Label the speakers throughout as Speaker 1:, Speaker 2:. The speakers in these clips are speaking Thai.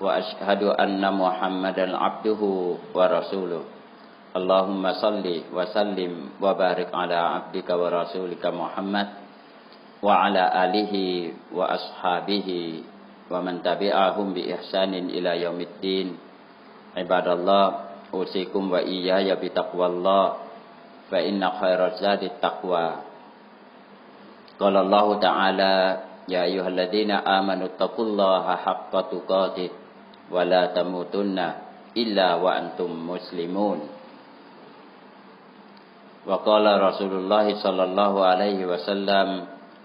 Speaker 1: وأشهد أن محمدا عبده ورسوله. اللهم صل وسلم وبارك على عبدك ورسولك محمد وعلى آله وأصحابه ومن تبعهم بإحسان إلى يوم الدين. عباد الله أوصيكم وإياي بتقوى الله فإن خير الزاد التقوى. قال الله تعالى يا أيها الذين آمنوا اتقوا الله حق تقاته ولا تموتن إلا وأنتم مسلمون وقال رسول الله صلى الله عليه وسلم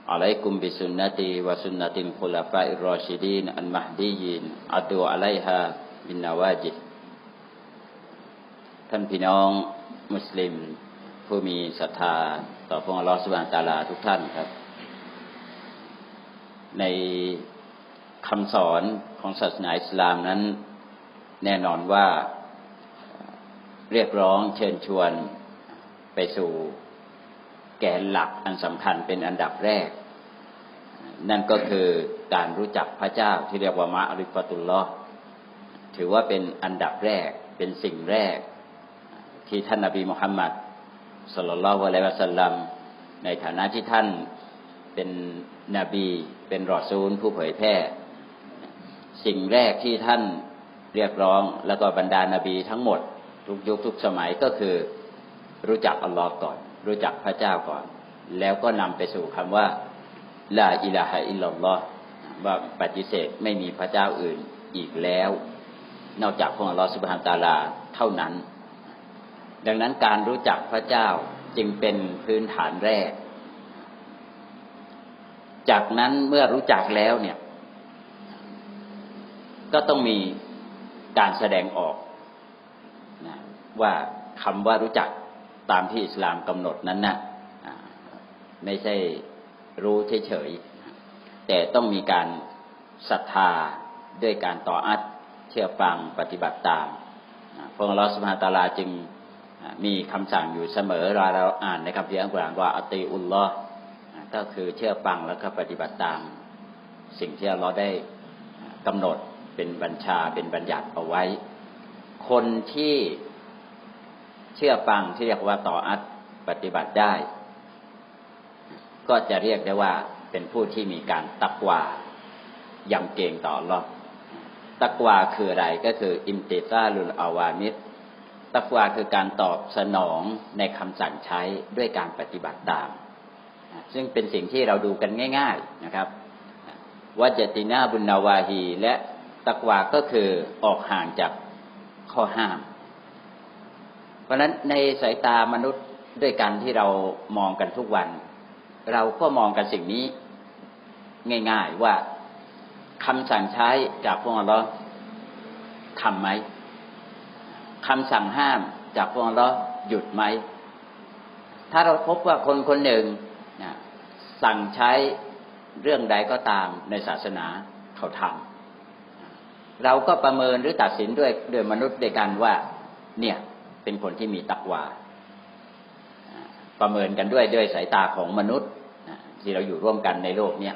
Speaker 1: عليكم بسنتي وسنة الخلفاء الراشدين المهديين عدوا عليها بالنواجذ ท่านพี่น้องมุสลิมผู้มีศรัทธาต่อพระองค์ลอสุบานตาลาทุกท่านครับ ใน คำสอนของศาสนาอิสลามนั้น แน่นอนว่าเรียกร้องเชิญชวนไปสู่แกนหลักอันสำคัญเป็นอันดับแรก นั่นก็คือการรู้จักพระเจ้าที่เรียกว่ามะอริฟตุลลอฮ์ถือว่าเป็นอันดับแรกเป็นสิ่งแรก ที่ท่านนาบีมุฮัมมัดสลลัลลอฮุอะลัยวะสัลลัมในฐานะที่ท่านเป็นนบีเป็นรอซูลผู้เผยแพร่ สิ่งแรกที่ท่านเรียกร้องแล้วก็บรรดานาบีทั้งหมด ทุกยุคทุกสมัยก็คือ รู้จักอัลลอฮ์ก่อน รู้จักพระเจ้าก่อน แล้วก็นำไปสู่คำว่าลาอิลาฮะอิลลัลลอฮ์ว่าปฏิเสธไม่มีพระเจ้าอื่นอีกแล้ว นอกจากของอัลลอฮ์สุบฮานตาลาเท่านั้น ดังนั้นการรู้จักพระเจ้าจึงเป็นพื้นฐานแรก จากนั้นเมื่อรู้จักแล้วเนี่ย ก็ต้องมีการแสดงออกนะว่าคำว่ารู้จักตามที่อิสลามกำหนดนั้นนะไม่ใช่รู้เฉยๆแต่ต้องมีการศรัทธาด้วยการต่ออัดเชื่อฟังปฏิบัติตามพระองค์ลอสมาตาลาจึงมีคำสั่งอยู่เสมอเราเราอ่านในคัมภีร์อัลกุรอานว่าอติอุลลอฮ์ก็คือเชื่อฟังแล้วก็ปฏิบัติตาม สิ่งที่เราได้กำหนด เป็นบัญชาเป็นบัญญัติเอาไว้ คนที่เชื่อฟังที่เรียกว่าต่ออัดปฏิบัติได้ ก็จะเรียกได้ว่าเป็นผู้ที่มีการตักวายำเกงต่อรอบตักวาคืออะไรก็คืออิมติซาลุลอาวามิตตักวาคือการตอบสนองในคำสั่งใช้ด้วยการปฏิบัติตาม ซึ่งเป็นสิ่งที่เราดูกันง่าย ๆนะครับวัจตินาบุญนาวาฮีและ ตักวาก็คือออกห่างจากข้อห้าม เพราะฉะนั้นในสายตามนุษย์ด้วยกันที่เรามองกันทุกวัน เราก็มองกันสิ่งนี้ง่าย ๆว่าคำสั่งใช้จากพระองค์ลอทำไหมคำสั่งห้ามจากพระองค์ลอหยุดไหม ถ้าเราพบว่าคนคนหนึ่งสั่งใช้เรื่องใดก็ตามในศาสนาเขาทำ เราก็ประเมินหรือตัดสินด้วยด้วยมนุษย์ด้วยกันว่า เนี่ยเป็นคนที่มีตักวาประเมินกันด้วยด้วยสายตาของมนุษย์ที่เราอยู่ร่วมกันในโลกเนี้ย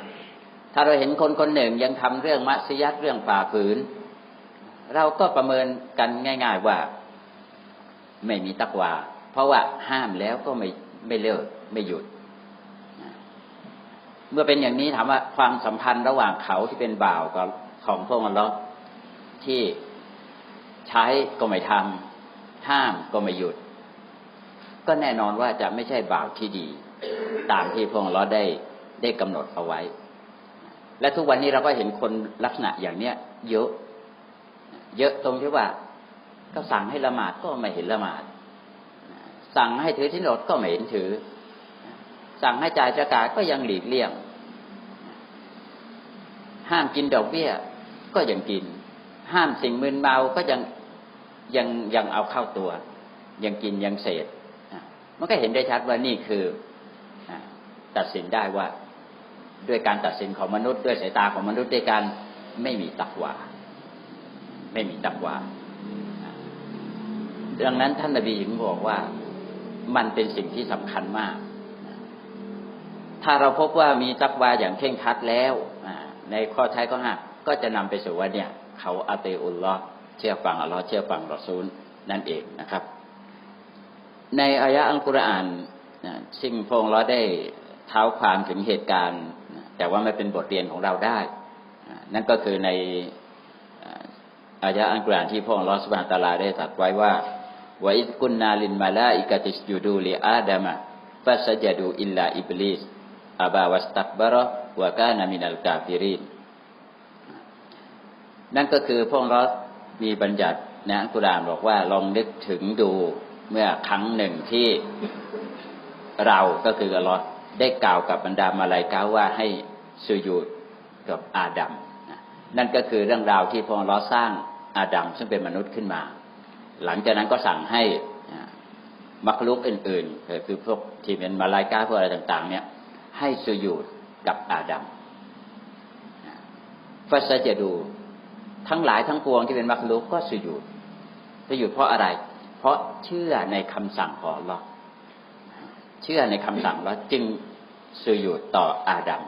Speaker 1: ถ้าเราเห็นคนคนหนึ่งยังทำเรื่องมัสยัดเรื่องฝ่าฝืน เราก็ประเมินกันง่าย ๆว่า ไม่มีตักวา เพราะว่าห้ามแล้วก็ไม่ไม่เลิกไม่หยุด เมื่อเป็นอย่างนี้ถามว่าความสัมพันธ์ระหว่างเขาที่เป็นบ่าวกับของพวกมันล้อ ที่ใช้ก็ไม่ทำห้ามก็ไม่หยุด ก็แน่นอนว่าจะไม่ใช่บ่าวที่ดี ตามที่พวกเราได้ได้กำหนดเอาไว้ และทุกวันนี้เราก็เห็นคนลักษณะอย่างเนี้ยเยอะ เยอะตรงที่ว่าก็สั่งให้ละหมาดก็ไม่เห็นละหมาด สั่งให้ถือที่นอดก็ไม่เห็นถือ สั่งให้จ่ายประกาศก็ยังหลีกเลี่ยง ห้ามกินดอกเบี้ยก็ยังกิน ห้ามสิ่งมึนเมาก็ยังยังยังเอาเข้าตัว ยังกินยังเสพมันก็เห็นได้ชัดว่านี่คือตัดสินได้ว่าด้วยการตัดสินของมนุษย์ ด้วยสายตาของมนุษย์ด้วยการไม่มีตักวาไม่มีตักวาดังนั้นท่านนบีถึงบอกว่ามันเป็นสิ่งที่สำคัญมาก ถ้าเราพบว่ามีตักวาอย่างเคร่งครัดแล้วในข้อท้ข้อห้าก็จะนำไปสู่ว่าเนี่ย เขาอาเตอุลลอฮ์เชื่อฟังอัลลอฮ์เชื่อฟังรอซูลนั่นเองนะครับ ในอายะอัลกุรอานซึ่งพงเราได้เท้าความถึงเหตุการณ์ แต่ว่าไม่เป็นบทเรียนของเราได้ นั่นก็คือในอายะอัลกุรอานที่พงเราสุบานตะลาได้ตรัสไว้ว่าวอิสกุนนาลินมาลาอิกติสยูดูลีอาดามะฟัสจัดูอิลลาอิบลิสอาบาวัสตักบะรอวะกานามินัลกาฟิริน นั่นก็คือพวกเรามีบัญญัตินะกุรานบอกว่าลองนึกถึงดูเมื่อครั้งหนึ่งที่เราก็คืออัลลอฮ์ได้กล่าวกับบรรดามาลายกาว่าให้สุญูดกับอาดัมนั่นก็คือเรื่องราวที่พวกเราสร้างอาดัมซึ่งเป็นมนุษย์ขึ้นมา หลังจากนั้นก็สั่งให้มักลุกอื่นๆคือพวกที่เป็นมาลายกาพวกอะไรต่าง ๆ เนี่ย ให้สุญูดกับอาดัมฟัสจะดู ทั้งหลายทั้งปวงที่เป็นมักลุกก็สุญูดสุญูดเพราะอะไร เพราะเชื่อในคำสั่งของเราเชื่อในคำสั่งแล้วจึงสุญูดต่ออาดัม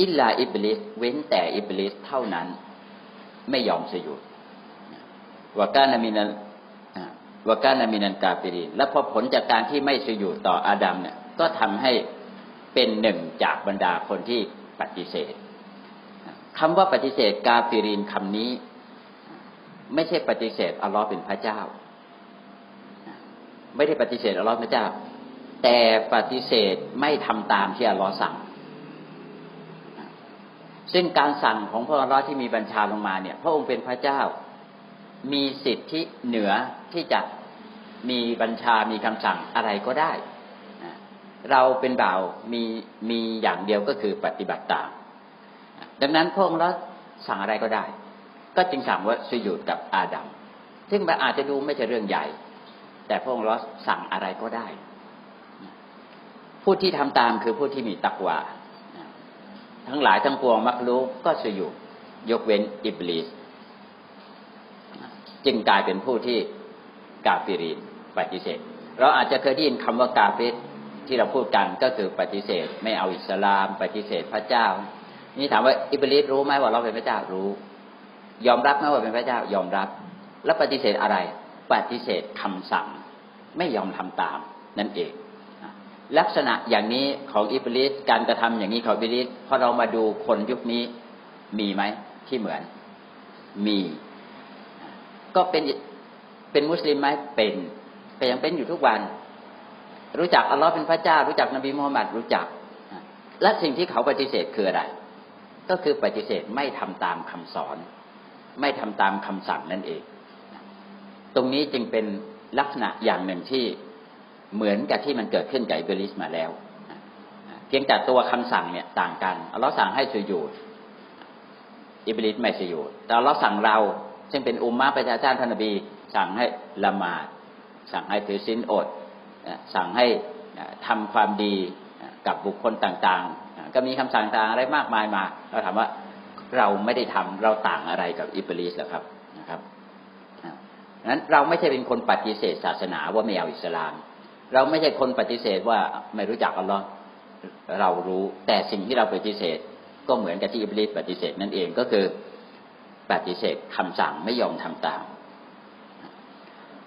Speaker 1: อิลลาอิบลิสเว้นแต่อิบลิสเท่านั้น ไม่ยอมสุญูดวากานามินันอ่าวากานามินันกาปิรินและพอผลจากการที่ไม่สุญูดต่ออาดัมเนี่ย ก็ทำให้เป็นหนึ่งจากบรรดาคนที่ปฏิเสธ คำว่าปฏิเสธกาฟิรินคำนี้ ไม่ใช่ปฏิเสธอัลลอฮ์เป็นพระเจ้า ไม่ได้ปฏิเสธอัลลอฮ์พระเจ้า แต่ปฏิเสธไม่ทำตามที่อัลลอฮ์สั่ง ซึ่งการสั่งของพระอัลลอฮ์ที่มีบัญชาลงมาเนี่ย พระองค์เป็นพระเจ้า มีสิทธิเหนือที่จะมีบัญชามีคำสั่งอะไรก็ได้ เราเป็นบ่าวมีมีอย่างเดียวก็คือปฏิบัติตาม ดังนั้นพระองค์เราสั่งอะไรก็ได้ ก็จึงสั่งว่าสุญูดกับอาดัมซึ่งมันอาจจะดูไม่ใช่เรื่องใหญ่ แต่พระองค์เราสั่งอะไรก็ได้ ผู้ที่ทำตามคือผู้ที่มีตักวาทั้งหลายทั้งปวงมักรู้ก็สุญูดยกเว้นอิบลิสจึงกลายเป็นผู้ที่กาฟิรีนปฏิเสธ เราอาจจะเคยได้ยินคำว่ากาเฟรที่เราพูดกันก็คือปฏิเสธ ไม่เอาอิสลาม ปฏิเสธพระเจ้า นี่ถามว่าอิบลิสรู้ไหมว่าเราเป็นพระเจ้ารู้ ยอมรับไหมว่าเป็นพระเจ้ายอมรับ แล้วปฏิเสธอะไร ปฏิเสธคำสั่ง ไม่ยอมทำตามนั่นเอง ลักษณะอย่างนี้ของอิบลิสการกระทำอย่างนี้ของอิบลิสพอเรามาดูคนยุคนี้มีไหมที่เหมือน มี ก็เป็นเป็นมุสลิมไหมเป็นแต่ยังเป็นอยู่ทุกวัน รู้จักอัลลอฮ์เป็นพระเจ้า รู้จักนบีมุฮัมมัดรู้จัก และสิ่งที่เขาปฏิเสธคืออะไร ก็คือปฏิเสธไม่ทำตามคำสอน ไม่ทำตามคำสั่งนั่นเอง ตรงนี้จึงเป็นลักษณะอย่างหนึ่งที่เหมือนกับที่มันเกิดขึ้นกับอิบลิสมาแล้ว เพียงแต่ตัวคำสั่งเนี่ยต่างกันอัลลอฮ์สั่งให้สุญูดอิบลิสไม่สุญูดแต่อัลลอฮ์สั่งเราซึ่งเป็นอุมมะประชาชาติท่านบี สั่งให้ละหมาดสั่งให้ถือศีลอด สั่งให้ทำความดีกับบุคคลต่าง ก็มีคำสั่งต่างอะไรมากมายมา เราถามว่าเราไม่ได้ทำเราต่างอะไรกับอิบลิสหรอครับนะครับนั้นเราไม่ใช่เป็นคนปฏิเสธศาสนาว่าไม่เอาอิสลาม เราไม่ใช่คนปฏิเสธว่าไม่รู้จักอัลลอฮ์เรารู้แต่สิ่งที่เราปฏิเสธก็เหมือนกับที่อิบลิสปฏิเสธนั่นเองก็คือปฏิเสธคำสั่งไม่ยอมทำตาม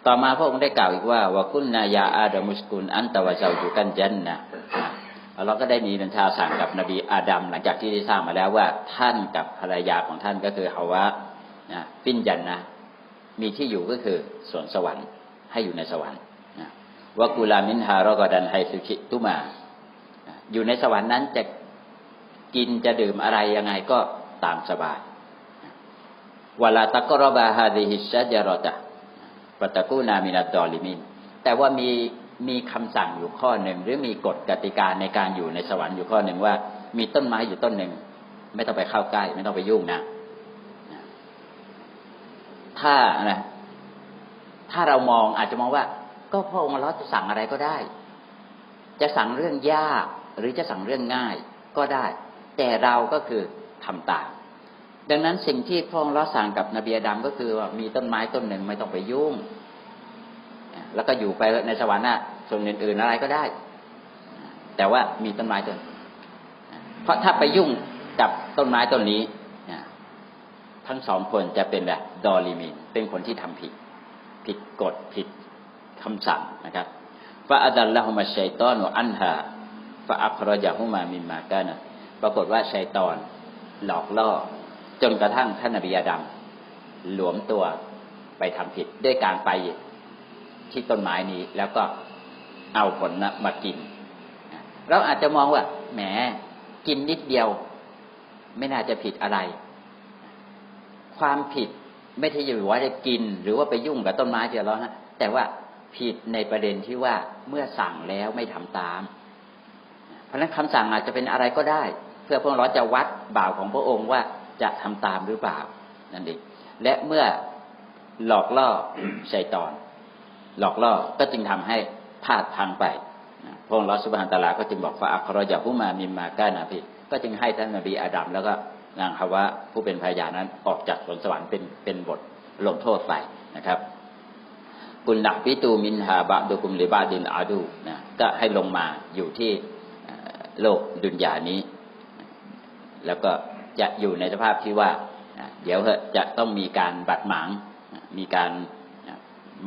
Speaker 1: ต่อมาพระองค์ได้กล่าวอีกว่าวาคุนนายาอาดมุสกุลอันตวะเจ้าอยู่กันจันนะ เราก็ได้มีบัญชาสั่งกับนบีอาดัมหลังจากที่ได้สร้างมาแล้วว่าท่านกับภรรยาของท่านก็คือฮาวะนะปิ้นยันนะมีที่อยู่ก็คือสวนสวรรค์ให้อยู่ในสวรรค์วากุลามินฮารอกดันไฮสุคิตุมา อยู่ในสวรรค์นั้นจะกินจะดื่มอะไรยังไงก็ตามสบายวลาตะกรบาฮาดิฮิชจารอตะปตะกูนามินาดอลิมินแต่ว่ามี มีคำสั่งอยู่ข้อหนึ่งหรือมีกฎกติกาในการอยู่ในสวรรค์อยู่ข้อหนึ่งว่า มีต้นไม้อยู่ต้นหนึ่ง ไม่ต้องไปเข้าใกล้ ไม่ต้องไปยุ่งนะถ้านะถ้าเรามองอาจจะมองว่า ก็พระองค์เราจะสั่งอะไรก็ได้ จะสั่งเรื่องยากหรือจะสั่งเรื่องง่ายก็ได้ แต่เราก็คือทำตามดังนั้นสิ่งที่พระองค์เราสั่งกับนบีอาดัมก็คือว่ามีต้นไม้ต้นหนึ่งไม่ต้องไปยุ่ง แล้วก็อยู่ไปในสวรรค์น่ะส่วนอื่นๆอะไรก็ได้ แต่ว่ามีต้นไม้ต้นเพราะถ้าไปยุ่งกับต้นไม้ต้นนี้ทั้งสองคนจะเป็นแบบดอลิมินเป็นคนที่ทำผิด ผิดกฎผิดคำสั่งนะครับฟาอัดัลละฮุมาชัยตอนอันฮาฟาอัครยาฮุมามิมมากันปรากฏว่าชัยตอนหลอกล่อ จนกระทั่งท่านนบีอาดัมหลวมตัวไปทำผิดด้วยการไป ที่ต้นไม้นี้ แล้วก็เอาผลนะมากิน เราอาจจะมองว่า แหมกินนิดเดียว ไม่น่าจะผิดอะไร ความผิดไม่ใช่อยู่ว่าจะกิน หรือว่าไปยุ่งกับต้นไม้เดียวแล้วฮะแต่ว่าผิดในประเด็นที่ว่าเมื่อสั่งแล้วไม่ทำตาม เพราะฉะนั้นคำสั่งอาจจะเป็นอะไรก็ได้ เพื่อพวกเราจะวัดบ่าวของพระองค์ว่าจะทำตามหรือเปล่านั่นเองและเมื่อหลอกล่อชัยตอน หลอกล่อก็จึงทำให้พลาดทางไปพระองค์ลอสุบานตลาก็จึงบอกว่าอัครยาผู้มามิมมากานาพิก็จึงให้ท่านนบีอาดัมแล้วก็นางฮาวะผู้เป็นภรรยานั้นออกจากสวนสวรรค์เป็นเป็นบทลงโทษไปนะครับกุลดักปิตูมินฮาบะดุกุมลิบาดินอาดูนะก็ให้ลงมาอยู่ที่โลกดุนยานี้ แล้วก็จะอยู่ในสภาพที่ว่า เดี๋ยวจะต้องมีการบัดหมางมีการ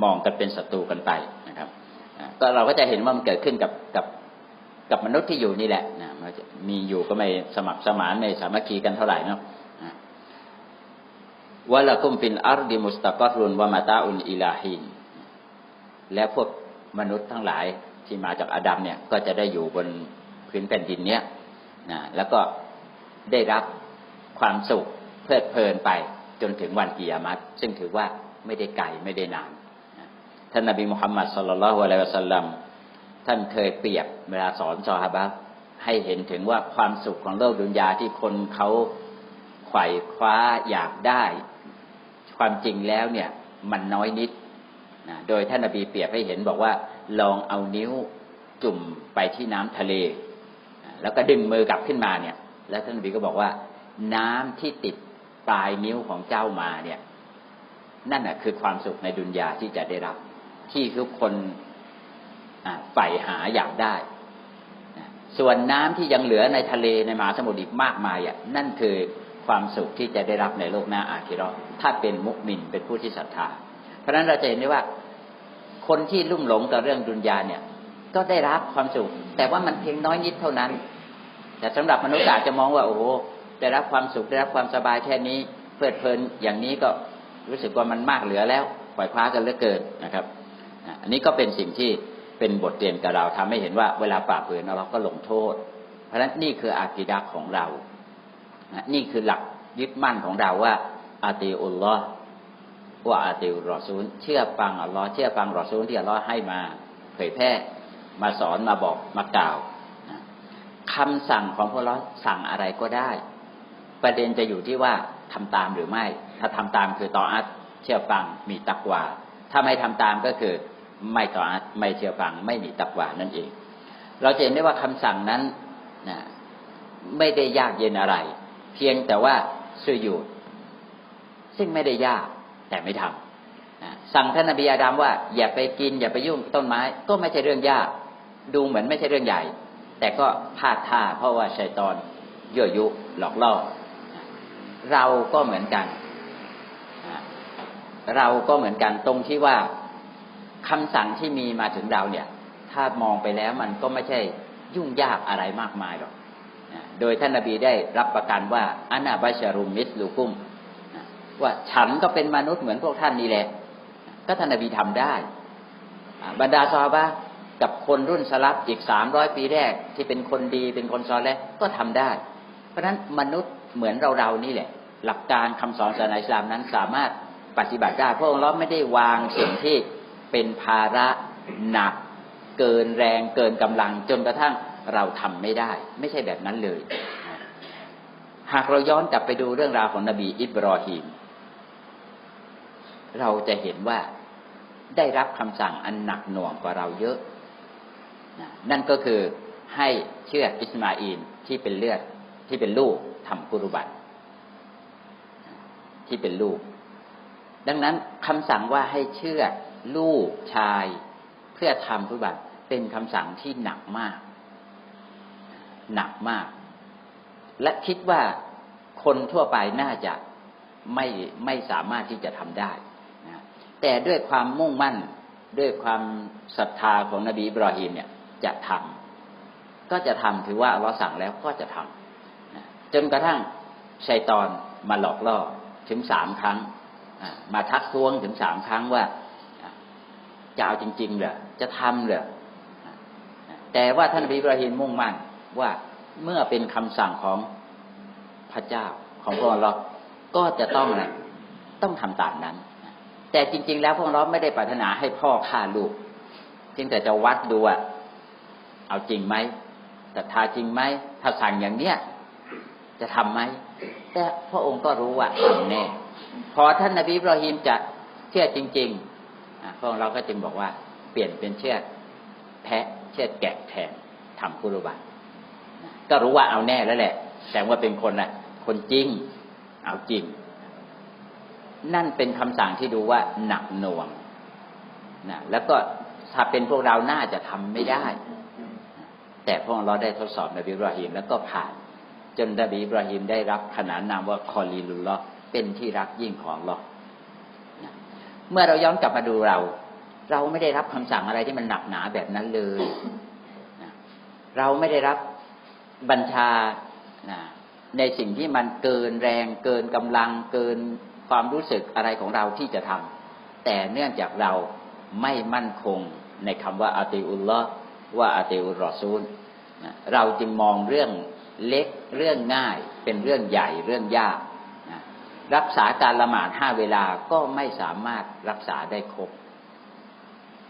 Speaker 1: มองกันเป็นศัตรูกันไปนะครับก็เราก็จะเห็นว่ามันเกิดขึ้นกับกับกับมนุษย์ที่อยู่นี่แหละนะมันมีอยู่ก็ไม่สมัครสมานไม่สามัคคีกันเท่าไหร่เนาะวะละกุมฟินอาร์ดิมุสตะกอรุนวะมาตาอุนอิลาฮิน และพวกมนุษย์ทั้งหลายที่มาจากอาดัมเนี่ย ก็จะได้อยู่บนพื้นแผ่นดินเนี้ยนะแล้วก็ได้รับความสุขเพลิดเพลินไปจนถึงวันกิยามัตซึ่งถือว่าไม่ได้ไกลไม่ได้นาน ท่านนบีมุฮัมมัดสุลลัลฮุอะลัยวะสัลลัมท่านเคยเปรียบเวลาสอนซอฮาบะให้เห็นถึงว่าความสุขของโลกดุนยาที่คนเขาไขว่คว้าอยากได้ ความจริงแล้วเนี่ยมันน้อยนิดนะโดยท่านนบีเปรียบให้เห็นบอกว่า ลองเอานิ้วจุ่มไปที่น้ำทะเล แล้วก็ดึงมือกลับขึ้นมาเนี่ย แล้วท่านนบีก็บอกว่า น้ำที่ติดปลายนิ้วของเจ้ามาเนี่ย นั่นแหะคือความสุขในดุนยาที่จะได้รับ ที่ทุกคนใฝ่หาอยากได้ ส่วนน้ำที่ยังเหลือในทะเลในมหาสมุทรอีกมากมายอะนั่นคือความสุขที่จะได้รับในโลกหน้าอาคิรอถ้าเป็นมุกมินเป็นผู้ที่ศรัทธา เพราะฉะนั้นเราจะเห็นได้ว่าคนที่ลุ่มหลงกับเรื่องดุนยาเนี่ย ก็ได้รับความสุข แต่ว่ามันเพียงน้อยนิดเท่านั้น แต่สำหรับมนุษย์อาจจะมองว่าโอ้โหได้รับความสุขได้รับความสบายแค่นี้เพลิดเพลินอย่างนี้ก็รู้สึกว่ามันมากเหลือแล้วปล่อยคว้ากันเหลือเกินนะครับ นนี้ก็เป็นสิ่งที่เป็นบทเรียนกับเราทำให้เห็นว่าเวลาปราบเปลืนเราก็ลงโทษ เพราะฉะนั้นนี่คืออากิดะของเรา นี่คือหลักยึดมั่นของเราว่าอาติอุลลอฮ์ว่าอาติอุรอซูล เชื่อฟังอัลลอฮ์เชื่อฟังรอซูลที่อัลลอฮ์ให้มา เผยแพร่มาสอนมาบอกมากล่าวคำสั่งของพวกเราสั่งอะไรก็ได้ ประเด็นจะอยู่ที่ว่าทำตามหรือไม่ ถ้าทำตามคือต่ออัดเชื่อฟังมีตักวาถ้าไม่ทำตามก็คือ ไม่ต่ออัดไม่เชื่อฟัง ไม่มีตักวานั่นเอง เราจะเห็นได้ว่าคำสั่งนั้นนะไม่ได้ยากเย็นอะไร เพียงแต่ว่าสุยูดซึ่งไม่ได้ยากแต่ไม่ทำนะสั่งท่านนบีอาดามว่าอย่าไปกิน อย่าไปยุ่งต้นไม้ ก็ไม่ใช่เรื่องยาก ดูเหมือนไม่ใช่เรื่องใหญ่ แต่ก็พลาดท่าเพราะว่าชัยตอนยั่วยุหลอกล่อเราก็เหมือนกัน เราก็เหมือนกันตรงที่ว่า คำสั่งที่มีมาถึงเราเนี่ย ถ้ามองไปแล้วมันก็ไม่ใช่ยุ่งยากอะไรมากมายหรอกโดยท่านนบีได้รับประกันว่าอนาบัชรุมมิสลูกุมว่าฉันก็เป็นมนุษย์เหมือนพวกท่านนี่แหละ ก็ท่านนบีทำได้ บรรดาซอบะกับคนรุ่นสลับอีกสามร้อยปีแรก ที่เป็นคนดีเป็นคนซอแล้วก็ทำได้ เพราะฉะนั้นมนุษย์เหมือนเราเรานี่แหละ หลักการคำสอนศาสนาอิสลามนั้นสามารถปฏิบัติได้พระองค์เราไม่ได้วางสิ่งที่ เป็นภาระหนัก เกินแรงเกินกำลังจนกระทั่งเราทำไม่ได้ ไม่ใช่แบบนั้นเลย หากเราย้อนกลับไปดูเรื่องราวของนบีอิบรอฮีมเราจะเห็นว่าได้รับคำสั่งอันหนักหน่วงกว่าเราเยอะ นั่นก็คือให้เชื่ออิสมาอีลที่เป็นเลือดที่เป็นลูกทำกุรุบัตที่เป็นลูก ดังนั้นคำสั่งว่าให้เชื่อ ลูกชาย เพื่อทำกุรุบัตเป็นคำสั่งที่หนักมาก หนักมาก และคิดว่าคนทั่วไปน่าจะไม่ไม่สามารถที่จะทำได้นะแต่ด้วยความมุ่งมั่นด้วยความศรัทธาของนบีอิบราฮิมเนี่ยจะทำก็จะทำถือว่าเราสั่งแล้วก็จะทำนะจนกระทั่งชัยตอนมาหลอกล่อถึงสามครั้ง มาทักท้วงถึงสามครั้งว่า จะเอาจริงๆเหรอจะทำเหรอแต่ว่าท่านนบีอิบราฮิมมุ่งมั่นว่าเมื่อเป็นคำสั่งของพระเจ้าของพระองค์เราก็จะต้องอะไรต้องทำตามนั้น แต่จริง ๆ แล้วพวกเราไม่ได้ปรารถนาให้พ่อฆ่าลูกเพียงแต่จะวัดดูว่าเอาจริงไหมศรัทธาจริงไหมถ้าสั่งอย่างเนี้ยจะทำไหมแต่พระองค์ก็รู้ว่าทำแน่พอท่านนบีอิบราฮิมจะเชื่อจริง ๆ พวกเราก็จึงบอกว่าเปลี่ยนเป็นเชื่อแพะเชื่อแกะแทนทำคุรุบัตก็รู้ว่าเอาแน่แล้วแหละ แต่ว่าเป็นคนน่ะคนจริง เอาจริง นั่นเป็นคำสั่งที่ดูว่าหนักหน่วงนะแล้วก็ถ้าเป็นพวกเราน่าจะทำไม่ได้ แต่พวกเราได้ทดสอบนบีอิบราฮิมแล้วก็ผ่าน จนนบีอิบราฮิมได้รับขนานนามว่าคอลีลุลลอฮ์เป็นที่รักยิ่งของอัลอ เมื่อเราย้อนกลับมาดูเรา เราไม่ได้รับคำสั่งอะไรที่มันหนักหนาแบบนั้นเลยเราไม่ได้รับบัญชาในสิ่งที่มันเกินแรง เกินกำลัง เกินความรู้สึกอะไรของเราที่จะทำแต่เนื่องจากเราไม่มั่นคงในคำว่าอาติอุลลอว่าอาติอุลรอซูลเราจึงมองเรื่องเล็กเรื่องง่ายเป็นเรื่องใหญ่เรื่องยาก รักษาการละหมาดห้าเวลาก็ไม่สามารถรักษาได้ครบ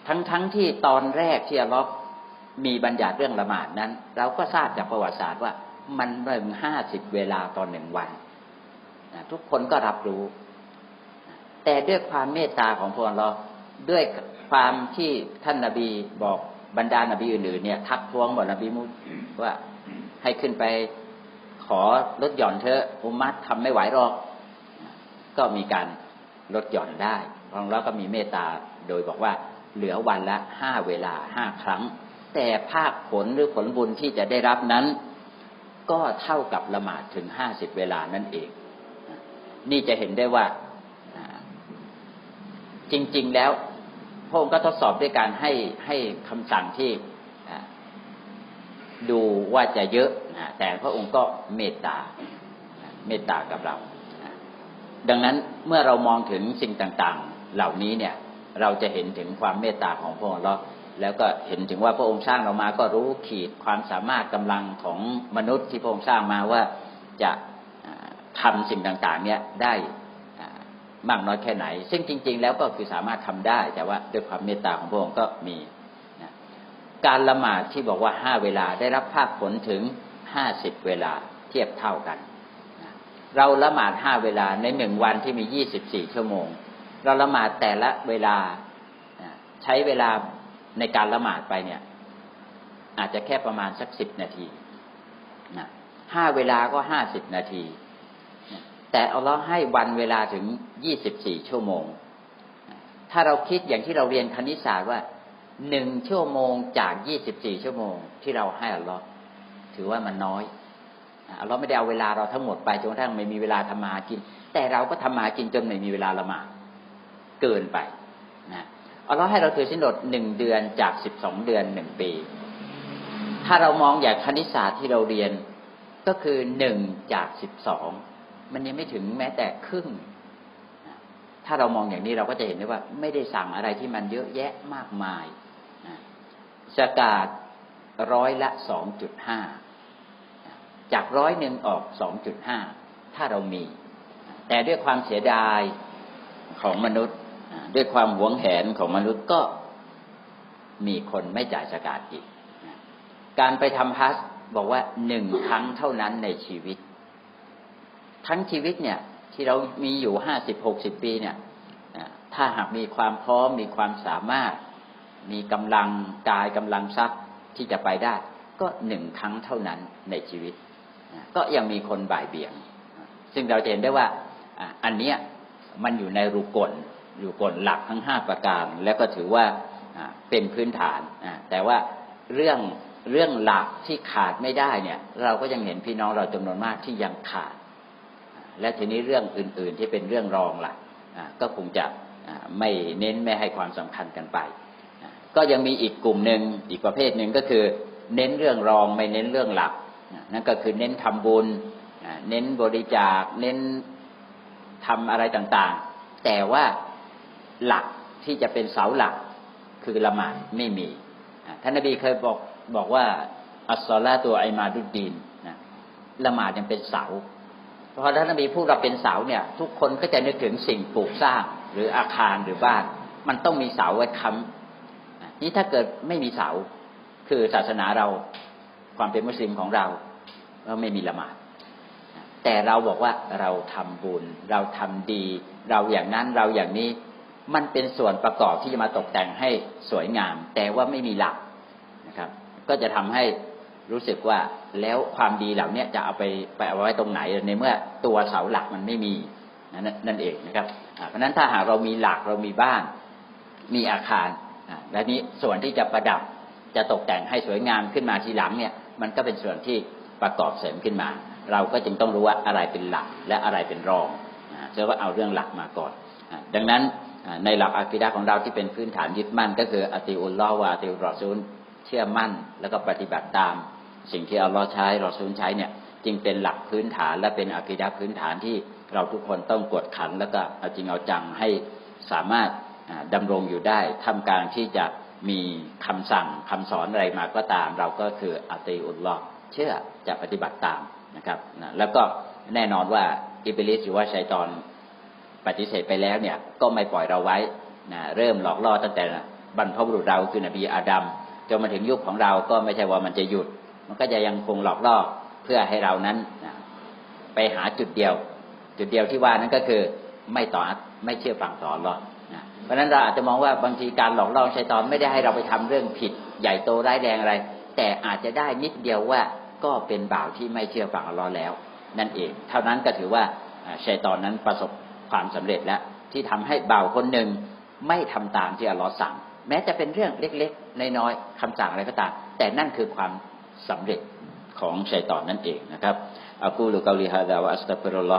Speaker 1: ทั้งๆทที่ตอนแรกที่อัลลอฮ์มีบัญญัติเรื่องละหมาดนั้น เราก็ทราบจากประวัติศาสตร์ว่ามันหนึ่งห้าสิบเวลาตอนหนึ่งวันนะทุกคนก็รับรู้ แต่ด้วยความเมตตาของพระองค์เราด้วยความที่ท่านนาบีบอกบรรดานาบีอื่นๆเนี่ย ทักท้วงบอกนบีมุสว่าให้ขึ้นไปขอลดหย่อนเธอะอุมมัดทำไม่ไหวหรอก ก็มีการลดหย่อนได้พระองค์เราก็มีเมตตาโดยบอกว่าเหลือวันละห้าเวลาห้าครั้ง แต่ภาคผลหรือผลบุญที่จะได้รับนั้น ก็เท่ากับละหมาดถึงห้าสิบเวลานั่นเอง นี่จะเห็นได้ว่าจริง ๆ แล้วพระองค์ก็ทดสอบด้วยการให้ให้คำสั่งที่ดูว่าจะเยอะนะแต่พระองค์ก็เมตตาเมตตากับเรา ดังนั้นเมื่อเรามองถึงสิ่งต่างๆ เหล่านี้เนี่ยเราจะเห็นถึงความเมตตาของพระองค์แล้วแล้วก็เห็นถึงว่าพระองค์สร้างเรามาก็รู้ขีดความสามารถกำลังของมนุษย์ที่พระองค์สร้างมาว่าจะทำสิ่งต่างๆเนี่ยได้มากน้อยแค่ไหน ซึ่งจริง ๆ แล้วก็คือสามารถทำได้ แต่ว่าด้วยความเมตตาของพระองค์ก็มีนะการละหมาดที่บอกว่าห้าเวลาได้รับภาคผลถึงห้าสิบเวลาเทียบเท่ากัน เราละหมาดห้าเวลาในหนึ่งวันที่มียี่สิบสี่ชั่วโมง เราละหมาดแต่ละเวลาใช้เวลาในการละหมาดไปเนี่ย อาจจะแค่ประมาณสักสิบนาทีห้าเวลาก็ห้าสิบนาที แต่อัลลอฮ์ให้วันเวลาถึงยี่สิบสี่ชั่วโมง ถ้าเราคิดอย่างที่เราเรียนคณิตศาสตร์ว่าหนึ่งชั่วโมงจากยี่สิบสี่ชั่วโมงที่เราให้อัลลอฮ์ถือว่ามันน้อย อัลลอฮ์ไม่ได้เอาเวลาเราทั้งหมดไปจนกระทั่งไม่มีเวลาทำมากิน แต่เราก็ทำมากินจนไม่มีเวลาละหมาดเกินไปนะอัลลอฮ์ให้เราถือสินอดหนึ่งเดือนจากสิบสองเดือนหนึ่งปี ถ้าเรามองอย่างคณิตศาสตร์ที่เราเรียนก็คือหนึ่งจากสิบสองมันยังไม่ถึงแม้แต่ครึ่ง ถ้าเรามองอย่างนี้เราก็จะเห็นได้ว่า ไม่ได้สั่งอะไรที่มันเยอะแยะมากมายสกาดร้อยละสองจุดห้า จากร้อยหนึ่งออกสองจุดห้าถ้าเรามี แต่ด้วยความเสียดายของมนุษย์ ด้วยความหวงแหนของมนุษย์ก็มีคนไม่จ่ายสกาดอีก การไปทำฮัสบอกว่าหนึ่งครั้งเท่านั้นในชีวิต ทั้งชีวิตเนี่ย ที่เรามีอยู่ห้าสิบหกสิบปีเนี่ยถ้าหากมีความพร้อมมีความสามารถ มีกำลังกายกำลังทรัพย์ที่จะไปได้ ก็หนึ่งครั้งเท่านั้นในชีวิต ก็ยังมีคนบ่ายเบี่ยง ซึ่งเราจะเห็นได้ว่าอันเนี้ยมันอยู่ในรูกลรูกลหลักทั้งห้าประการ แล้วก็ถือว่าเป็นพื้นฐาน แต่ว่าเรื่องเรื่องหลักที่ขาดไม่ได้เนี่ย เราก็ยังเห็นพี่น้องเราจำนวนมากที่ยังขาด และทีนี้เรื่องอื่น ๆ ที่เป็นเรื่องรองละ่ะก็คงจะไม่เน้นไม่ให้ความสำคัญกันไป ก็ยังมีอีกกลุ่มหนึ่งอีกประเภทหนึ่งก็คือ เน้นเรื่องรองไม่เน้นเรื่องหลัก นั่นก็คือเน้นทำบุญ เน้นบริจาค เน้นทำอะไรต่างๆ แต่ว่าหลักที่จะเป็นเสาหลักคือละหมาดไม่มี ท่านนบีเคยบอกบอกว่าอัสซอลาตัวไอมาดุดดีนนะละหมาดยังเป็นเสาพอท่านนบีพูดเราเป็นเสาเนี่ย ทุกคนก็จะนึกถึงสิ่งปลูกสร้างหรืออาคารหรือบ้าน มันต้องมีเสาไว้ค้ำนี่ถ้าเกิดไม่มีเสา คือศาสนาเรา ความเป็นมุสลิมของเราก็ไม่มีละหมาดแต่เราบอกว่าเราทำบุญ เราทำดี เราอย่างนั้นเราอย่างนี้มันเป็นส่วนประกอบที่จะมาตกแต่งให้สวยงาม แต่ว่าไม่มีหลักนะครับ ก็จะทำให้รู้สึกว่าแล้วความดีเหล่านี้จะเอาไปไปเอาไว้ตรงไหนในเมื่อตัวเสาหลักมันไม่มีนั่นนั่นเองนะครับเพราะฉะนั้นถ้าหากเรามีหลักเรามีบ้านมีอาคารและนี้ส่วนที่จะประดับจะตกแต่งให้สวยงามขึ้นมาทีหลังเนี่ย มันก็เป็นส่วนที่ประกอบเสริมขึ้นมา เราก็จึงต้องรู้ว่าอะไรเป็นหลักและอะไรเป็นรองเชื่อว่าเอาเรื่องหลักมาก่อน ดังนั้นในหลักอะกิดะห์ของเราที่เป็นพื้นฐานยึดมั่น ก็คืออติอุลลอฮ์วะอติอุรรอซูลเชื่อมั่น แล้วก็ปฏิบัติตาม สิ่งที่อัลลอฮ์ใช้รอซูลใช้เนี่ยจึงเป็นหลักพื้นฐานและเป็นอะกิดะห์พื้นฐานที่เราทุกคนต้องกดขันแล้วก็เอาจริงเอาจังให้สามารถอ่าดำรงอยู่ได้ทำกลารที่จะ มีคำสั่งคำสอนอะไรมาก็ตาม เราก็คืออัติอุลลอฮ์เชื่อจะปฏิบัติตามนะครับนะแล้วก็แน่นอนว่าอิบลิสหรือว่าชัยตอนปฏิเสธไปแล้วเนี่ยก็ไม่ปล่อยเราไว้นะเริ่มหลอกล่อตั้งแต่บรรพบุรุษเราคือนบีอาดัมจนมาถึงยุคของเราก็ไม่ใช่ว่ามันจะหยุด มันก็จะยังคงหลอกล่อเพื่อให้เรานั้นนะไปหาจุดเดียว จุดเดียวที่ว่านั้นก็คือไม่ต่อไม่เชื่อฟังสอนหรอก เพราะนั้นเราอาจจะมองว่าบางทีการหลอกล่อชัยตอนไม่ได้ให้เราไปทำเรื่องผิด ใหญ่โตร้ายแรงอะไร แต่อาจจะได้นิดเดียวว่าก็เป็นบ่าวที่ไม่เชื่อฟังอัลลอฮ์แล้ว นั่นเอง เท่านั้นก็ถือว่าชัยตอนนั้นประสบความสำเร็จแล้ว ที่ทำให้บ่าวคนหนึ่งไม่ทำตามที่อัลลอฮ์สั่ง แม้จะเป็นเรื่องเล็กๆน้อยๆคำสั่งอะไรก็ตามแต่นั่นคือความสำเร็จของชัยตอนนั่นเองนะครับ อักูลุกาลิฮะดาวะอัสตัฟิรุล